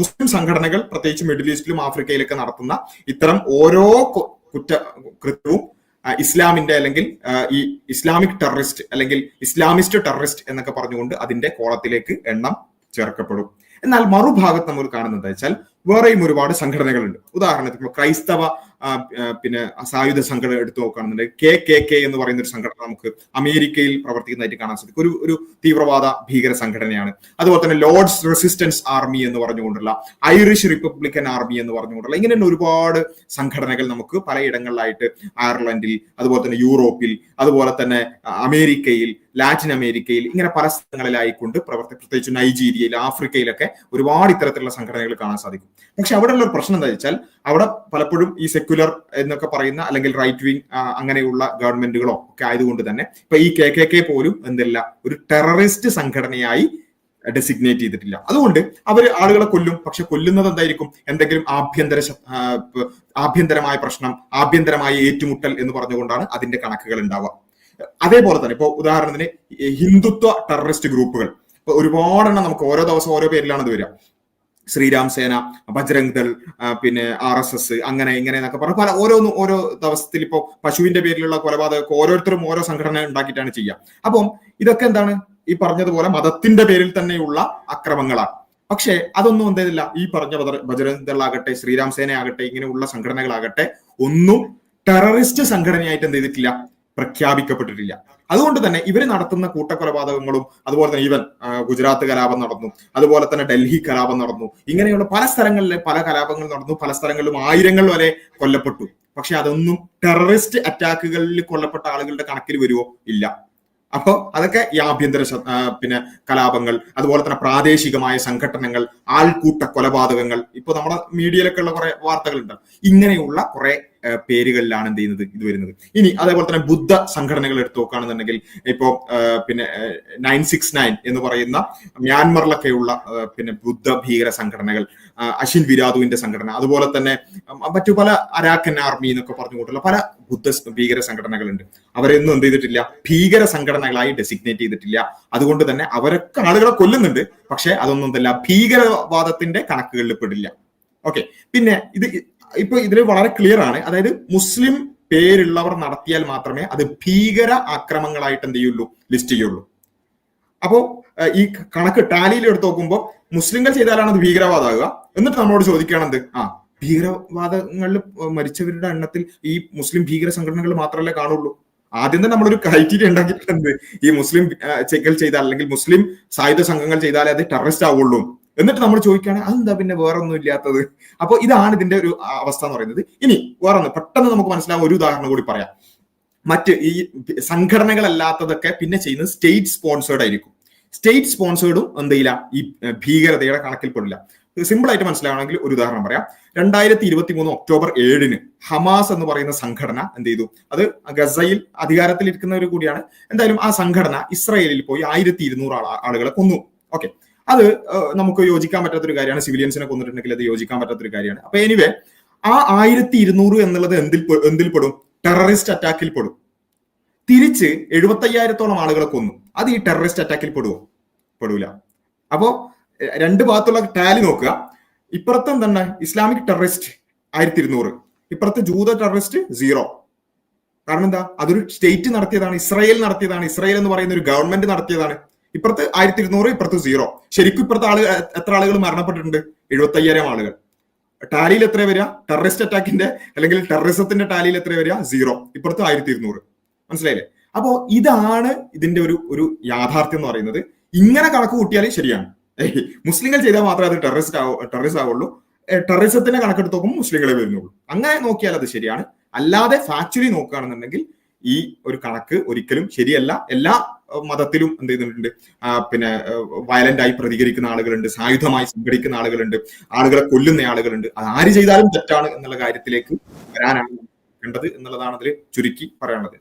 മുസ്ലിം സംഘടനകൾ പ്രത്യേകിച്ച് മിഡിൽ ഈസ്റ്റിലും ആഫ്രിക്കയിലൊക്കെ നടത്തുന്ന ഇത്തരം ഓരോ കുറ്റ കൃത്യവും ഇസ്ലാമിന്റെ അല്ലെങ്കിൽ ഈ ഇസ്ലാമിക് ടെററിസ്റ്റ് അല്ലെങ്കിൽ ഇസ്ലാമിസ്റ്റ് ടെററിസ്റ്റ് എന്നൊക്കെ പറഞ്ഞുകൊണ്ട് അതിന്റെ കോളത്തിലേക്ക് എണ്ണം ചേർക്കപ്പെടും. എന്നാൽ മറുഭാഗത്ത് നമ്മൾ കാണുന്നത് വെച്ചാൽ വേറെയും ഒരുപാട് സംഘടനകളുണ്ട്. ഉദാഹരണത്തിന് ക്രൈസ്തവ പിന്നെ സായുധ സംഘടന എടുത്തു നോക്കുകയാണെന്നുണ്ടെങ്കിൽ കെ കെ കെ എന്ന് പറയുന്ന ഒരു സംഘടന നമുക്ക് അമേരിക്കയിൽ പ്രവർത്തിക്കുന്നതായിട്ട് കാണാൻ സാധിക്കും. ഒരു ഒരു തീവ്രവാദ ഭീകര സംഘടനയാണ്. അതുപോലെ തന്നെ ലോർഡ്സ് റെസിസ്റ്റൻസ് ആർമി എന്ന് പറഞ്ഞുകൊണ്ടുള്ള ഐറിഷ് റിപ്പബ്ലിക്കൻ ആർമി എന്ന് പറഞ്ഞുകൊണ്ടുള്ള ഇങ്ങനെ ഒരുപാട് സംഘടനകൾ നമുക്ക് പലയിടങ്ങളിലായിട്ട് അയർലൻഡിൽ അതുപോലെ തന്നെ യൂറോപ്പിൽ അതുപോലെ തന്നെ അമേരിക്കയിൽ ലാറ്റിൻ അമേരിക്കയിൽ ഇങ്ങനെ പല സ്ഥലങ്ങളിലായിക്കൊണ്ട് പ്രവർത്തി പ്രത്യേകിച്ച് നൈജീരിയയിൽ ആഫ്രിക്കയിലൊക്കെ ഒരുപാട് ഇത്തരത്തിലുള്ള സംഘടനകൾ കാണാൻ സാധിക്കും. പക്ഷെ അവിടെയുള്ള ഒരു പ്രശ്നം എന്താ വെച്ചാൽ അവിടെ പലപ്പോഴും ഈ സെക്യുലർ എന്നൊക്കെ പറയുന്ന അല്ലെങ്കിൽ റൈറ്റ് വിങ് അങ്ങനെയുള്ള ഗവൺമെന്റുകളോ ഒക്കെ ആയതുകൊണ്ട് തന്നെ ഇപ്പൊ ഈ കെ കെ കെ പോലും എന്തല്ല ഒരു ടെററിസ്റ്റ് സംഘടനയായി ഡെസിഗ്നേറ്റ് ചെയ്തിട്ടില്ല. അതുകൊണ്ട് അവർ ആളുകളെ കൊല്ലും. പക്ഷെ കൊല്ലുന്നത് എന്തായിരിക്കും? എന്തെങ്കിലും ആഭ്യന്തര ആഭ്യന്തരമായ പ്രശ്നം ആഭ്യന്തരമായ ഏറ്റുമുട്ടൽ എന്ന് പറഞ്ഞുകൊണ്ടാണ് അതിന്റെ കണക്കുകൾ ഉണ്ടാവുക. അതേപോലെ തന്നെ ഇപ്പൊ ഉദാഹരണത്തിന് ഹിന്ദുത്വ ടെററിസ്റ്റ് ഗ്രൂപ്പുകൾ ഇപ്പൊ ഒരുപാടെണ്ണം നമുക്ക് ഓരോ ദിവസം ഓരോ പേരിലാണ് ഇത് വരിക. ശ്രീരാം സേന ബജ്രംഗ് ദൾ പിന്നെ ആർ എസ് എസ് അങ്ങനെ ഇങ്ങനെ എന്നൊക്കെ പറഞ്ഞു പല ഓരോന്നും ഓരോ ദിവസത്തിൽ ഇപ്പോൾ പശുവിന്റെ പേരിലുള്ള കൊലപാതകം ഓരോരുത്തരും ഓരോ സംഘടന ഉണ്ടാക്കിയിട്ടാണ് ചെയ്യുക. അപ്പം ഇതൊക്കെ എന്താണ്? ഈ പറഞ്ഞതുപോലെ മതത്തിന്റെ പേരിൽ തന്നെയുള്ള അക്രമങ്ങളാണ്. പക്ഷേ അതൊന്നും എന്തേതില്ല ഈ പറഞ്ഞ ബജ്രംഗ് ദൾ ആകട്ടെ ശ്രീരാം സേന ആകട്ടെ ഇങ്ങനെയുള്ള സംഘടനകളാകട്ടെ ഒന്നും ടെററിസ്റ്റ് സംഘടനയായിട്ട് എന്ത് ചെയ്തിട്ടില്ല പ്രഖ്യാപിക്കപ്പെട്ടിട്ടില്ല. അതുകൊണ്ട് തന്നെ ഇവർ നടത്തുന്ന കൂട്ടക്കൊലപാതകങ്ങളും അതുപോലെ തന്നെ ഈവൻ ഗുജറാത്ത് കലാപം നടന്നു അതുപോലെ തന്നെ ഡൽഹി കലാപം നടന്നു ഇങ്ങനെയുള്ള പല സ്ഥലങ്ങളിലെ പല കലാപങ്ങൾ നടന്നു പല സ്ഥലങ്ങളിലും ആയിരങ്ങൾ വരെ കൊല്ലപ്പെട്ടു. പക്ഷെ അതൊന്നും ടെററിസ്റ്റ് അറ്റാക്കുകളിൽ കൊല്ലപ്പെട്ട ആളുകളുടെ കണക്കിൽ വരുവോ? ഇല്ല. അപ്പോ അതൊക്കെ ഈ ആഭ്യന്തര പിന്നെ കലാപങ്ങൾ അതുപോലെ തന്നെ പ്രാദേശികമായ സംഘടനകൾ ആൾക്കൂട്ട കൊലപാതകങ്ങൾ ഇപ്പൊ നമ്മുടെ മീഡിയയിലൊക്കെ ഉള്ള കുറെ വാർത്തകളുണ്ട്. ഇങ്ങനെയുള്ള കുറെ പേരുകളിലാണ് എന്ത് ചെയ്യുന്നത്? ഇത് വരുന്നത്. ഇനി അതേപോലെ തന്നെ ബുദ്ധ സംഘടനകൾ എടുത്ത് നോക്കുകയാണെന്നുണ്ടെങ്കിൽ ഇപ്പോ പിന്നെ നയൻ സിക്സ് നയൻ എന്ന് പറയുന്ന മ്യാൻമറിലൊക്കെയുള്ള പിന്നെ ബുദ്ധ ഭീകര സംഘടനകൾ അശ്വിൻ അഷിൻ വിരാതുവിന്റെ സംഘടന അതുപോലെ തന്നെ മറ്റു പല അരാക്കൻ ആർമി എന്നൊക്കെ പറഞ്ഞുകൊണ്ടുള്ള പല ബുദ്ധ ഭീകര സംഘടനകളുണ്ട്. അവരെയൊന്നും എന്ത് ചെയ്തിട്ടില്ല ഭീകര സംഘടനകളായി ഡെസിഗ്നേറ്റ് ചെയ്തിട്ടില്ല. അതുകൊണ്ട് തന്നെ അവരൊക്കെ ആളുകളെ കൊല്ലുന്നുണ്ട് പക്ഷെ അതൊന്നും എന്തല്ല ഭീകരവാദത്തിന്റെ കണക്കുകളിൽ പെടില്ല. ഓക്കെ. പിന്നെ ഇത് ഇപ്പൊ ഇതിൽ വളരെ ക്ലിയർ ആണ്. അതായത് മുസ്ലിം പേരുള്ളവർ നടത്തിയാൽ മാത്രമേ അത് ഭീകര ആക്രമങ്ങളായിട്ട് എന്ത് ചെയ്യുള്ളൂ? ലിസ്റ്റ് ചെയ്യുള്ളൂ. അപ്പോ ഈ കണക്ക് ടാലിയിൽ എടുത്ത് നോക്കുമ്പോൾ മുസ്ലിങ്ങൾ ചെയ്താലാണ് അത് ഭീകരവാദമാകുക എന്നിട്ട് നമ്മളോട് ചോദിക്കുകയാണെന്ത്? ആ ഭീകരവാദങ്ങളിൽ മരിച്ചവരുടെ എണ്ണത്തിൽ ഈ മുസ്ലിം ഭീകര സംഘടനകൾ മാത്രമല്ലേ കാണുള്ളൂ. ആദ്യം തന്നെ നമ്മളൊരു ക്രൈറ്റീരിയ ഉണ്ടാക്കിയിട്ടുണ്ട്. ഈ മുസ്ലിം ചെയ്താൽ അല്ലെങ്കിൽ മുസ്ലിം സായുധ സംഘങ്ങൾ ചെയ്താലേ അത് ടെററിസ്റ്റ് ആവുള്ളൂ. എന്നിട്ട് നമ്മൾ ചോദിക്കുകയാണെങ്കിൽ അതെന്താ പിന്നെ വേറൊന്നും ഇല്ലാത്തത്? അപ്പൊ ഇതാണ് ഇതിന്റെ ഒരു അവസ്ഥ എന്ന് പറയുന്നത്. ഇനി വേറൊന്ന് പെട്ടെന്ന് നമുക്ക് മനസ്സിലാവും ഒരു ഉദാഹരണം കൂടി പറയാം. മറ്റ് ഈ സംഘടനകളല്ലാത്തതൊക്കെ പിന്നെ ചെയ്യുന്നത് സ്റ്റേറ്റ് സ്പോൺസേർഡ് ആയിരിക്കും. സ്റ്റേറ്റ് സ്പോൺസേർഡും എന്ത് ചെയ്യില്ല ഈ ഭീകരതയുടെ കണക്കിൽപ്പെടില്ല. സിമ്പിൾ ആയിട്ട് മനസ്സിലാവണമെങ്കിൽ ഒരു ഉദാഹരണം പറയാം. രണ്ടായിരത്തി ഇരുപത്തി മൂന്ന് ഒക്ടോബർ ഏഴിന് ഹമാസ് എന്ന് പറയുന്ന സംഘടന എന്ത് ചെയ്തു? അത് ഗസയിൽ അധികാരത്തിൽ ഇരിക്കുന്നവർ കൂടിയാണ്. എന്തായാലും ആ സംഘടന ഇസ്രയേലിൽ പോയി ആയിരത്തി ഇരുന്നൂറ് ആളുകളെ കൊന്നു. ഓക്കെ അത് നമുക്ക് യോജിക്കാൻ പറ്റാത്തൊരു കാര്യമാണ്. സിവിലിയൻസിനെ കൊന്നിട്ടുണ്ടെങ്കിൽ അത് യോജിക്കാൻ പറ്റാത്തൊരു കാര്യമാണ്. അപ്പൊ എനിവേ ആ ആയിരത്തി ഇരുന്നൂറ് എന്നുള്ളത് എന്തിൽ എന്തിൽ പെടും? ടെററിസ്റ്റ് അറ്റാക്കിൽ പെടും. തിരിച്ച് എഴുപത്തയ്യായിരത്തോളം ആളുകളെ കൊന്നു. അത് ഈ ടെററിസ്റ്റ് അറ്റാക്കിൽ പെടുവോ? പെടൂല. അപ്പോ രണ്ട് ഭാഗത്തുള്ള ടാലി നോക്കുക. ഇപ്പുറത്ത് തന്നെ ഇസ്ലാമിക് ടെററിസ്റ്റ് ആയിരത്തി ഇരുന്നൂറ് ഇപ്പുറത്ത് ജൂത ടെററിസ്റ്റ് സീറോ കാരണം എന്താ? അതൊരു സ്റ്റേറ്റ് നടത്തിയതാണ് ഇസ്രായേൽ നടത്തിയതാണ്. ഇസ്രായേൽ എന്ന് പറയുന്ന ഒരു ഗവൺമെന്റ് നടത്തിയതാണ്. ഇപ്പുറത്ത് ആയിരത്തി ഇരുന്നൂറ് ഇപ്പുറത്ത് സീറോ. ശരിക്കും ഇപ്പുറത്തെ ആളുകൾ എത്ര ആളുകൾ മരണപ്പെട്ടിട്ടുണ്ട്? എഴുപത്തയ്യായിരം ആളുകൾ. ടാലിയിൽ എത്ര വരിക? ടെററിസ്റ്റ് അറ്റാക്കിന്റെ അല്ലെങ്കിൽ ടെററിസത്തിന്റെ ടാലിയിൽ എത്ര വരിക? സീറോ. ഇപ്പുറത്ത് ആയിരത്തി ഇരുന്നൂറ് മനസ്സിലായില്ലേ? അപ്പോ ഇതാണ് ഇതിന്റെ ഒരു ഒരു യാഥാർത്ഥ്യം എന്ന് പറയുന്നത്. ഇങ്ങനെ കണക്ക് കൂട്ടിയാൽ ശരിയാണ്. മുസ്ലിങ്ങൾ ചെയ്താൽ മാത്രമേ അത് ടെററിസ്റ്റ് ആവോ ടെററിസ്റ്റ് ആവുള്ളൂ. ടെററിസത്തിന്റെ കണക്കെടുത്ത് നോക്കുമ്പോൾ മുസ്ലിങ്ങളെ വരുന്നുള്ളൂ. അങ്ങനെ നോക്കിയാൽ അത് ശരിയാണ്. അല്ലാതെ ഫാക്ച്വലി നോക്കുകയാണെന്നുണ്ടെങ്കിൽ ഈ ഒരു കണക്ക് ഒരിക്കലും ശരിയല്ല. എല്ലാ മതത്തിലും എന്ത് ചെയ്യുന്നുണ്ട് പിന്നെ വയലന്റ് ആയി പ്രതികരിക്കുന്ന ആളുകളുണ്ട് സായുധമായി സംഘടിക്കുന്ന ആളുകളുണ്ട് ആളുകളെ കൊല്ലുന്ന ആളുകളുണ്ട് അത് ആര് ചെയ്താലും തെറ്റാണ് എന്നുള്ള കാര്യത്തിലേക്ക് വരാനാണ് കണ്ടത് എന്നുള്ളതാണ് അതിൽ ചുരുക്കി പറയാനുള്ളത്.